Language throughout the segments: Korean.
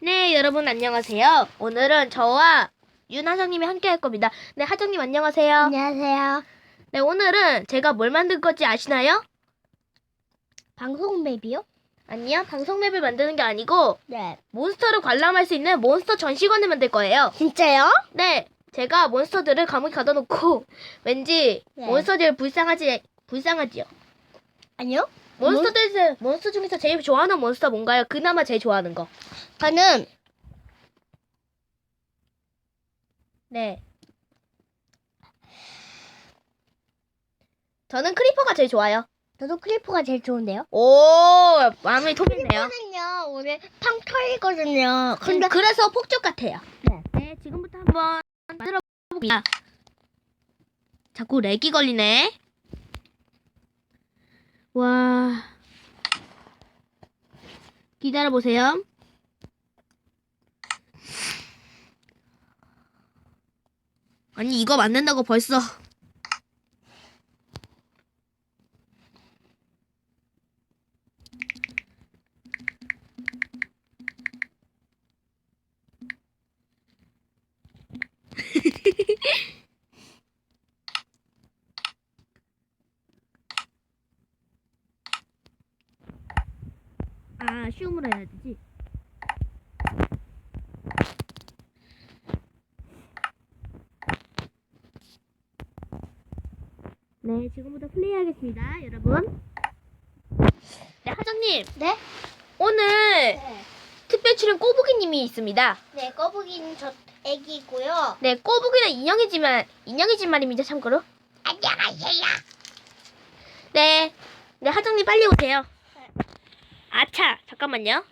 네, 여러분 안녕하세요. 오늘은 저와 윤하정님이 함께 할 겁니다. 네, 하정님 안녕하세요. 안녕하세요. 네, 오늘은 제가 뭘 만들 건지 아시나요? 방송 맵이요? 아니요, 방송 맵을 만드는 게 아니고 네. 몬스터를 관람할 수 있는 몬스터 전시관을 만들 거예요. 진짜요? 네, 제가 몬스터들을 감옥에 가둬놓고 왠지 네. 몬스터들 불쌍하지 불쌍하지요. 아니요. 몬스터들 중 몬스터 중에서 제일 좋아하는 몬스터 뭔가요? 그나마 제일 좋아하는 거. 저는 네. 저는 크리퍼가 제일 좋아요. 저도 크리퍼가 제일 좋은데요. 오, 마음이 통했네요. 크리퍼는요 오늘 팡 터이거든요. 근데 음, 그래서 폭죽 같아요. 네. 네, 지금부터 한번 만들어 보겠습니다. 자꾸 렉이 걸리네. 와. 기다려 보세요. 아니 이거 만든다고 벌써 아 쉬움으로 해야 되지. 네, 지금부터 플레이하겠습니다, 여러분. 네, 하정님, 네. 오늘 네. 특별 출연 꼬부기님이 있습니다. 네 거북이는 저 애기고요. 네, 꼬부기는 인형이지만 인형이지만 말입니다, 참고로. 안녕하세요. 네, 네, 하정님 빨리 오세요. 네. 아차, 잠깐만요.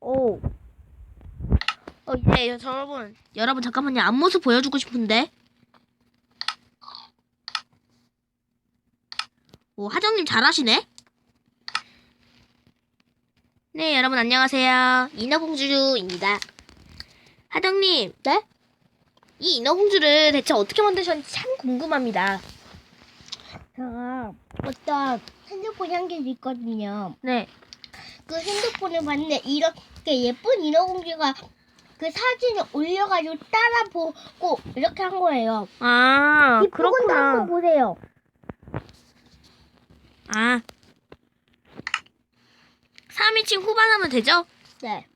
오. 어, 네, 저 여러분, 여러분 잠깐만요. 앞모습 보여주고 싶은데. 오, 하정님 잘하시네. 네, 여러분 안녕하세요. 인어공주입니다. 하정님, 네? 이 인어공주를 대체 어떻게 만드셨는지 참 궁금합니다. 제가 어떤 핸드폰 향기도 있거든요. 네. 그 핸드폰을 봤는데 이렇게 예쁜 인어공주가 그 사진을 올려가지고 따라 보고 이렇게 한 거예요. 아, 이 부분도 한번 보세요. 아. 3인칭 후반 하면 되죠? 네.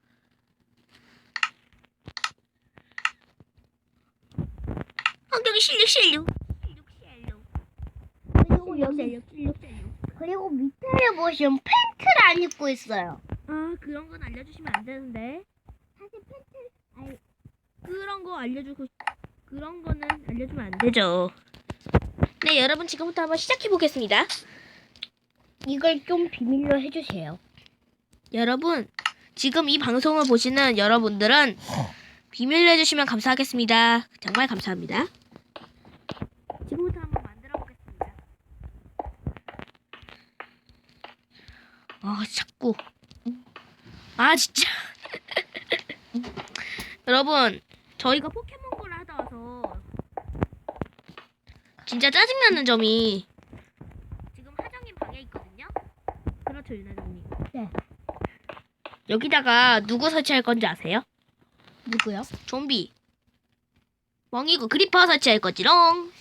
엉덩이 실룩 실룩. 실룩 실룩. 그리고 여기 실룩 실룩 실룩. 그리고 밑에를 보시면 팬츠를 안 입고 있어요. 아, 그런 건 알려주시면 안 되는데. 사실 팬츠 아니 그런 거 알려주고, 그런 거는 알려주면 안 되죠. 네, 여러분 지금부터 한번 시작해 보겠습니다. 이걸 좀 비밀로 해주세요. 여러분, 지금 이 방송을 보시는 여러분들은 비밀로 해주시면 감사하겠습니다. 정말 감사합니다. 지금부터 한번 만들어 보겠습니다. 아, 자꾸. 아, 진짜. 여러분, 저희가 포켓몬고를 하다 와서 진짜 짜증나는 점이 지금 하정님 방에 있거든요? 그렇죠, 윤하정님. 네. 여기다가 누구 설치할 건지 아세요? 누구요? 좀비. 멍이고 그리퍼 설치할 거지롱.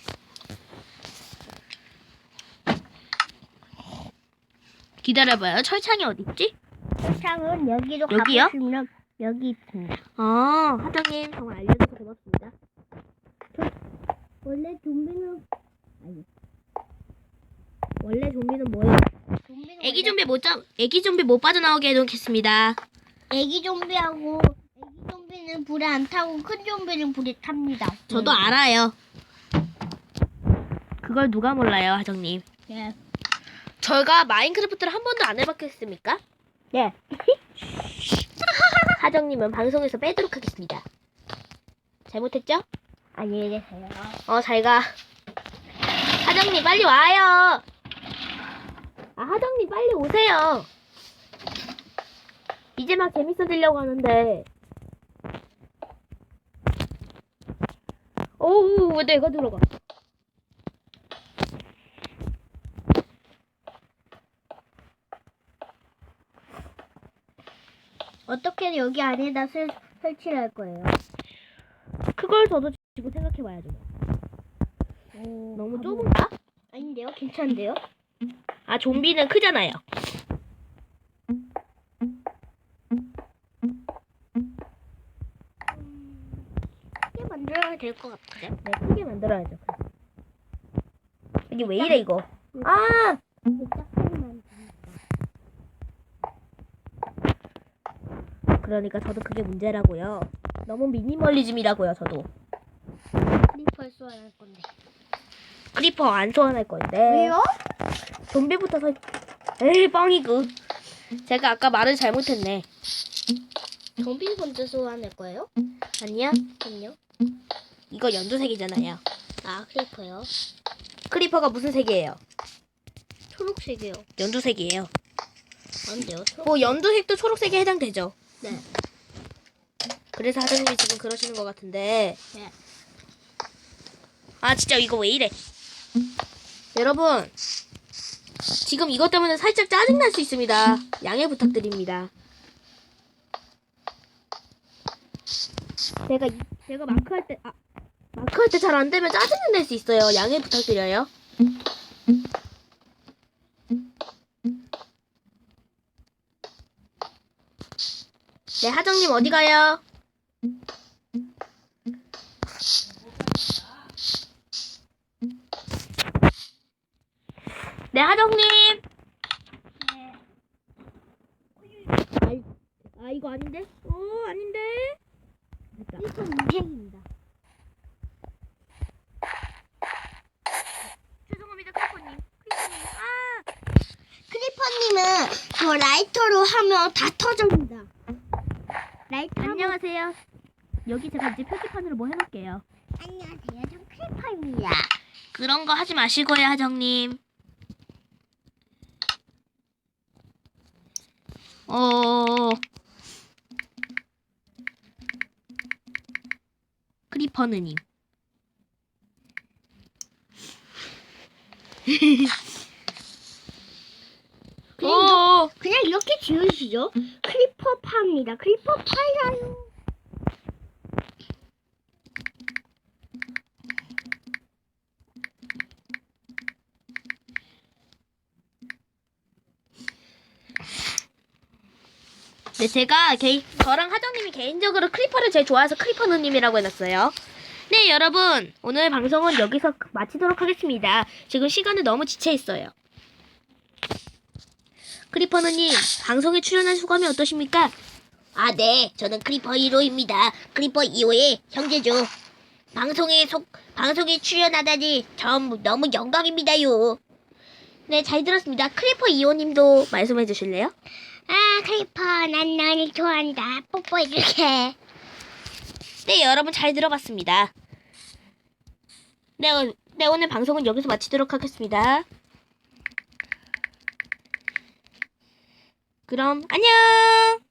기다려봐요. 철창이 어딨지? 창은 여기로 여기요? 가보시면 여기 있습니다. 아, 하정님 정말 알려줘서 고맙습니다. 원래 좀비는 원래 좀비는 뭐예요? 좀비는 애기 원래 좀비 못 잡, 애기 좀비 못 빠져나오게 해놓겠습니다. 애기 좀비하고 애기 좀비는 불에 안 타고 큰 좀비는 불에 탑니다. 저도 알아요. 그걸 누가 몰라요, 하정님? 네. 저희가 마인크래프트를 한 번도 안 해봤겠습니까? 네. 하정님은 방송에서 빼도록 하겠습니다. 잘못했죠? 안녕히 계세요. 어, 잘 가. 하정님, 빨리 와요. 아, 하정님, 빨리 오세요. 이제 막 재밌어지려고 하는데. 오, 왜 내가 들어가? 어떻게 여기 안에다 설, 설치를 할 거예요? 그걸 저도 지금 생각해 봐야죠. 너무 좁은가? 아닌데요? 괜찮은데요? 아 좀비는 크잖아요. 크게 만들어야 될 것 같은데. 네, 크게 만들어야죠. 이게 왜 이래 이거? 아 짝짝이만. 그러니까 저도 그게 문제라고요. 너무 미니멀리즘이라고요, 저도. 크리퍼를 쏘아할 건데. 크리퍼 안 소환할 건데. 왜요? 좀비부터 설. 에이 뻥이고. 제가 아까 말을 잘못했네. 좀비 먼저 쏘아낼 거예요? 아니야? 아니요. 이거 연두색이잖아요. 아 크리퍼요. 크리퍼가 무슨 색이에요? 초록색이요. 연두색이에요. 안 돼요? 초록. 뭐 연두색도 초록색에 해당되죠. 네. 그래서 하정님이 지금 그러시는 것 같은데. 네. 아 진짜 이거 왜 이래? 여러분 지금 이것 때문에 살짝 짜증 날 수 있습니다. 양해 부탁드립니다. 제가 이- 제가 마크 할 때 아, 마크 할 때 잘 안 되면 짜증을 낼수 있어요. 양해 부탁드려요. 네 하정님 어디 가요? 네 하정님. 아, 아 이거 아닌데? 어 아닌데? 됐다. 크리퍼 문제입니다. 죄송합니다 크리퍼님. 크리퍼님. 아 크리퍼님은 저 라이터로 하면 다 터집니다. 라이터 안녕하세요. 여기 제가 이제 표지판으로 뭐 해놓을게요. 안녕하세요. 전 크리퍼입니다. 그런 거 하지 마시고요 하정님. 어 크리퍼느님. 그냥, 어 그냥 이렇게 지으시죠. 크리퍼 파입니다. 크리퍼 파이라요. 네, 제가 개인, 저랑 하정님이 개인적으로 크리퍼를 제일 좋아해서 크리퍼 누님이라고 해놨어요. 네, 여러분. 오늘 방송은 여기서 마치도록 하겠습니다. 지금 시간이 너무 지체 있어요. 크리퍼 누님, 방송에 출연한 소감이 어떠십니까? 아, 네. 저는 크리퍼 1호입니다. 크리퍼 2호의 형제죠. 방송에 속, 방송에 출연하다니 전 너무 영광입니다요. 네, 잘 들었습니다. 크리퍼 2호님도 말씀해 주실래요? 아, 크리퍼, 난 너를 좋아한다. 뽀뽀해줄게. 네, 여러분 잘 들어봤습니다. 네, 오- 네, 오늘 방송은 여기서 마치도록 하겠습니다. 그럼 안녕!